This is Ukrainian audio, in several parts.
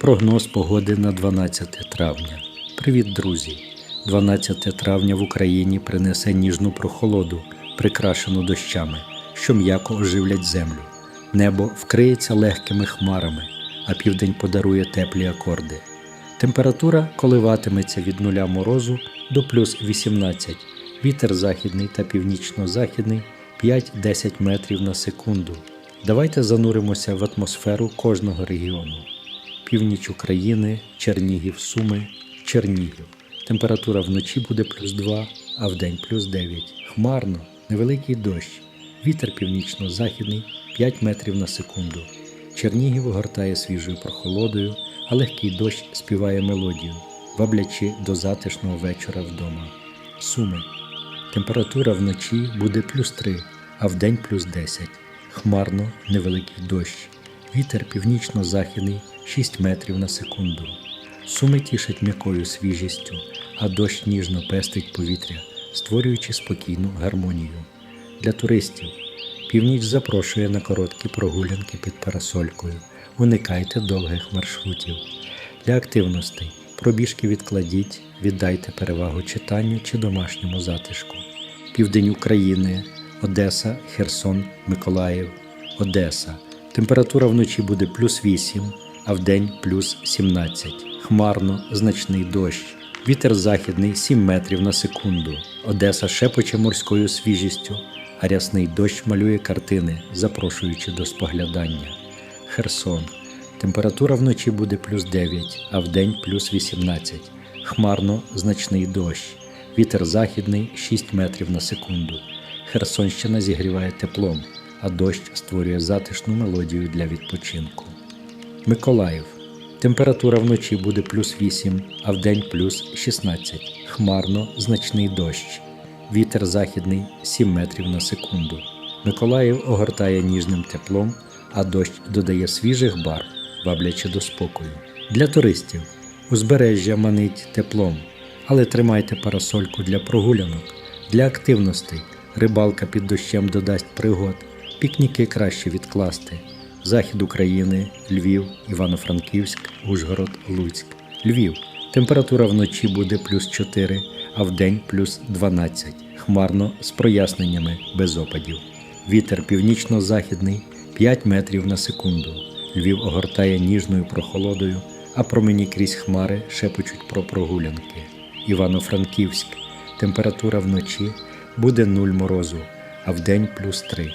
Прогноз погоди на 12 травня. Привіт, друзі! 12 травня в Україні принесе ніжну прохолоду, прикрашену дощами, що м'яко оживлять землю. Небо вкриється легкими хмарами, а південь подарує теплі акорди. Температура коливатиметься від нуля морозу до плюс 18, вітер західний та північно-західний 5-10 метрів на секунду. Давайте зануримося в атмосферу кожного регіону. Північ України, Чернігів, Суми, Чернігів. Температура вночі буде плюс 2, а вдень плюс 9. Хмарно, невеликий дощ. Вітер північно-західний 5 метрів на секунду. Чернігів огортає свіжою прохолодою, а легкий дощ співає мелодію, ваблячи до затишного вечора вдома. Суми. Температура вночі буде плюс 3, а вдень плюс 10. Хмарно, невеликий дощ. Вітер північно-західний 6 метрів на секунду. Суми тішать м'якою свіжістю, а дощ ніжно пестить повітря, створюючи спокійну гармонію. Для туристів північ запрошує на короткі прогулянки під парасолькою. Уникайте довгих маршрутів. Для активностей пробіжки відкладіть, віддайте перевагу читанню чи домашньому затишку. Південь України, Одеса, Херсон, Миколаїв, Одеса. Температура вночі буде плюс 8, а вдень плюс 17. Хмарно, значний дощ. Вітер західний 7 метрів на секунду. Одеса шепоче морською свіжістю, а рясний дощ малює картини, запрошуючи до споглядання. Херсон. Температура вночі буде плюс 9, а вдень плюс 18. Хмарно, значний дощ. Вітер західний 6 метрів на секунду. Херсонщина зігріває теплом, а дощ створює затишну мелодію для відпочинку. Миколаїв. Температура вночі буде плюс 8, а вдень плюс 16. Хмарно, значний дощ. Вітер західний 7 метрів на секунду. Миколаїв огортає ніжним теплом, а дощ додає свіжих барв, ваблячи до спокою. Для туристів узбережжя манить теплом, але тримайте парасольку для прогулянок, для активностей. Рибалка під дощем додасть пригод, пікніки краще відкласти. Захід України, Львів, Івано-Франківськ, Ужгород, Луцьк. Львів. Температура вночі буде плюс 4, а вдень плюс 12. Хмарно з проясненнями без опадів. Вітер північно-західний 5 метрів на секунду. Львів огортає ніжною прохолодою, а промені крізь хмари шепочуть про прогулянки. Івано-Франківськ. Температура вночі буде 0 морозу, а вдень плюс 3.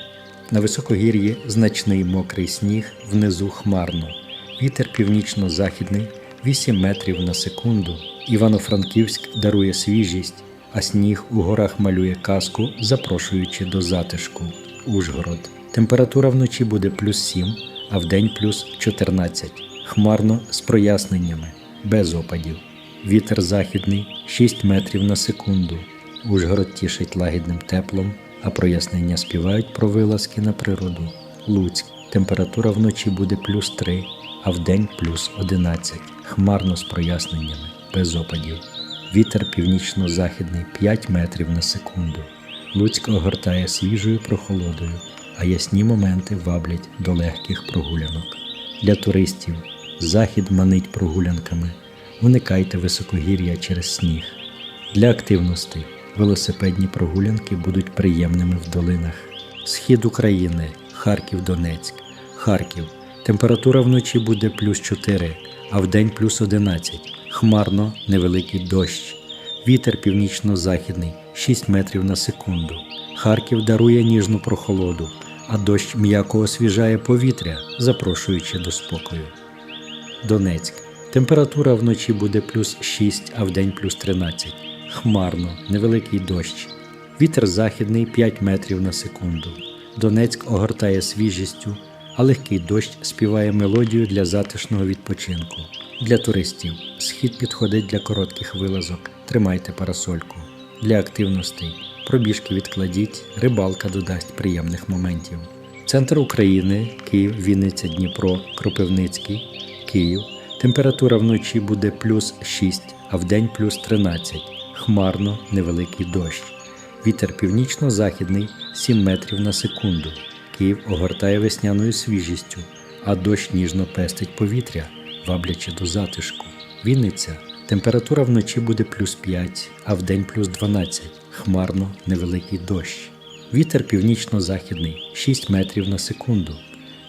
На високогір'ї значний мокрий сніг, внизу хмарно. Вітер північно-західний 8 метрів на секунду. Івано-Франківськ дарує свіжість, а сніг у горах малює казку, запрошуючи до затишку. Ужгород. Температура вночі буде плюс 7, а вдень плюс 14. Хмарно з проясненнями, без опадів. Вітер західний 6 метрів на секунду. Ужгород тішить лагідним теплом, а прояснення співають про вилазки на природу. Луцьк. Температура вночі буде плюс 3, а вдень плюс 11. Хмарно з проясненнями, без опадів. Вітер північно-західний 5 метрів на секунду. Луцьк огортає свіжою прохолодою, а ясні моменти ваблять до легких прогулянок. Для туристів захід манить прогулянками. Уникайте високогір'я через сніг. Для активностей велосипедні прогулянки будуть приємними в долинах. Схід України, Харків, Донецьк, Харків. Температура вночі буде плюс 4, а вдень плюс 11. Хмарно, невеликий дощ. Вітер північно-західний 6 метрів на секунду. Харків дарує ніжну прохолоду, а дощ м'яко освіжає повітря, запрошуючи до спокою. Донецьк. Температура вночі буде плюс 6, а вдень плюс 13. Хмарно, невеликий дощ. Вітер західний 5 метрів на секунду. Донецьк огортає свіжістю, а легкий дощ співає мелодію для затишного відпочинку. Для туристів схід підходить для коротких вилазок. Тримайте парасольку. Для активностей пробіжки відкладіть, рибалка додасть приємних моментів. Центр України, Київ, Вінниця, Дніпро, Кропивницький, Київ. Температура вночі буде плюс 6, а вдень плюс 13. Хмарно, невеликий дощ. Вітер північно-західний 7 метрів на секунду. Київ огортає весняною свіжістю, а дощ ніжно пестить повітря, ваблячи до затишку. Вінниця. Температура вночі буде плюс 5, а вдень плюс 12. Хмарно невеликий дощ. Вітер північно-західний 6 метрів на секунду.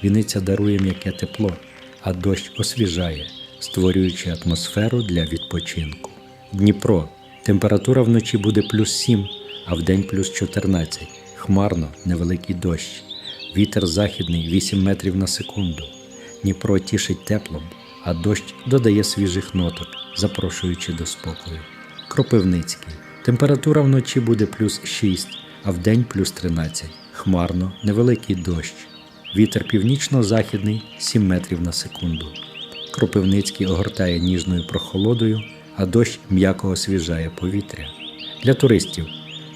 Вінниця дарує м'яке тепло, а дощ освіжає, створюючи атмосферу для відпочинку. Дніпро. Температура вночі буде плюс 7, а вдень плюс 14. Хмарно невеликий дощ. Вітер західний 8 метрів на секунду. Дніпро тішить теплом, а дощ додає свіжих ноток, запрошуючи до спокою. Кропивницький. Температура вночі буде плюс 6, а вдень плюс 13. Хмарно невеликий дощ. Вітер північно-західний 7 метрів на секунду. Кропивницький огортає ніжною прохолодою, а дощ м'яко освіжає повітря. Для туристів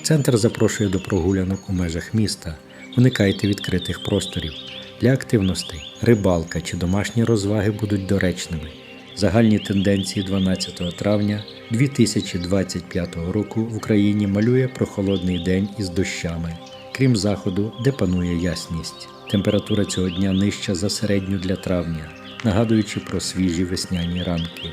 центр запрошує до прогулянок у межах міста. Уникайте відкритих просторів. Для активностей рибалка чи домашні розваги будуть доречними. Загальні тенденції 12 травня 2025 року в Україні малює прохолодний день із дощами, крім заходу, де панує ясність. Температура цього дня нижча за середню для травня, нагадуючи про свіжі весняні ранки.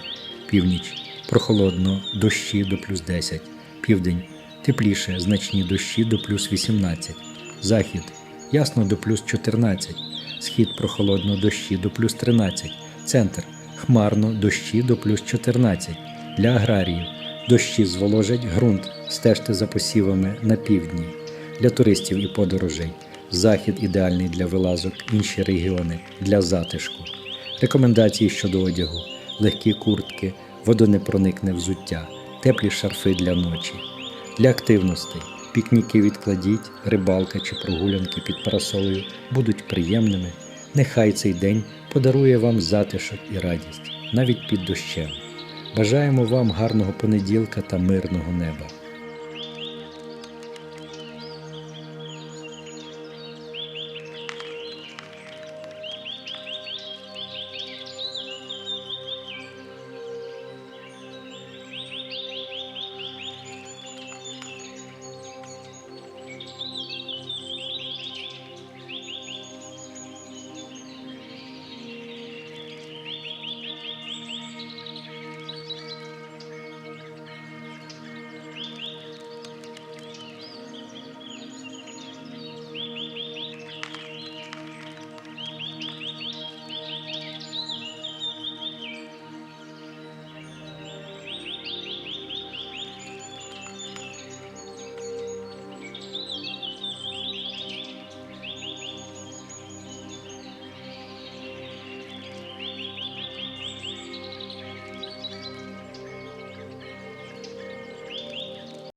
Північ прохолодно, дощі до плюс 10, південь тепліше, значні дощі до плюс 18, захід ясно до плюс 14, схід прохолодно дощі до плюс 13, центр хмарно дощі до плюс 14. Для аграріїв дощі зволожать ґрунт, стежте за посівами на півдні. Для туристів і подорожей захід ідеальний для вилазок, інші регіони для затишку. Рекомендації щодо одягу: легкі куртки, водонепроникне взуття, теплі шарфи для ночі. Для активностей пікніки відкладіть, рибалка чи прогулянки під парасолею будуть приємними. Нехай цей день подарує вам затишок і радість, навіть під дощем. Бажаємо вам гарного понеділка та мирного неба.